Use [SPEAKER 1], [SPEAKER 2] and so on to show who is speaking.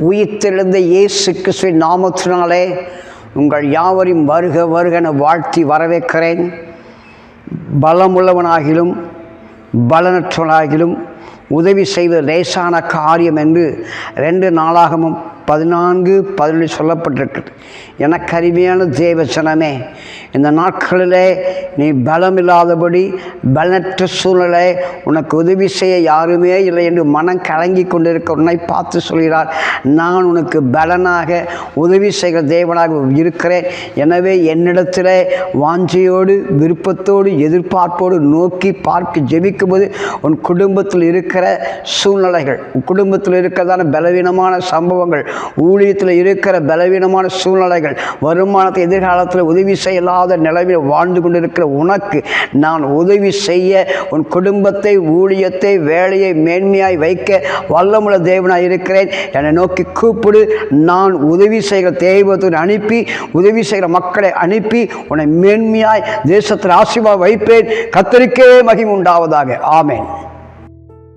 [SPEAKER 1] உயிர்த்தெழுந்த இயேசு கிறிஸ்துவின் நாமத்தினாலே உங்கள் யாவரையும் வருக வருகன வாழ்த்தி வரவேற்கிறேன். பலமுள்ளவனாகிலும் பலனற்றவனாகிலும் உதவி செய்வது லேசான காரியம் என்று ரெண்டு நாளாகமும் பதினான்கு பதினொன்று சொல்லப்பட்டிருக்கிறது எனக்கு அருமையான தேவசனமே இந்த நாட்களிலே நீ பலம் இல்லாதபடி பலனற்ற சூழ்நிலை உனக்கு உதவி செய்ய யாருமே இல்லை என்று மனம் கலங்கி கொண்டிருக்க உன்னை பார்த்து சொல்கிறார். நான் உனக்கு பலனாக உதவி செய்கிற தேவனாக இருக்கிறேன். எனவே என்னிடத்தில் வாஞ்சையோடு விருப்பத்தோடு எதிர்பார்ப்போடு நோக்கி பார்க்க ஜெபிக்கும்போது உன் குடும்பத்தில் இருக்கிற சூழ்நிலைகள் குடும்பத்தில் இருக்கிறதான பலவீனமான சம்பவங்கள் ஊழியத்தில் இருக்கிற பலவீனமான சூழ்நிலைகள் வருமானத்தை எதிர்காலத்தில் உதவி செய்யலாத நிலவில் வாழ்ந்து கொண்டிருக்கிற உனக்கு நான் உதவி செய்ய உன் குடும்பத்தை ஊழியத்தை வேலையை மேன்மையாய் வைக்க வல்லமுள்ள தேவனாய் இருக்கிறேன். என்னை நோக்கி கூப்பிடு. நான் உதவி செய்கிற தெய்வத்துடன் அனுப்பி உதவி செய்கிற மக்களை அனுப்பி உன்னை மேன்மையாய் தேசத்தில் ஆசீர்வாதம் வைப்பேன். கத்தரிக்கே மகிம் உண்டாவதாக. ஆமேன்.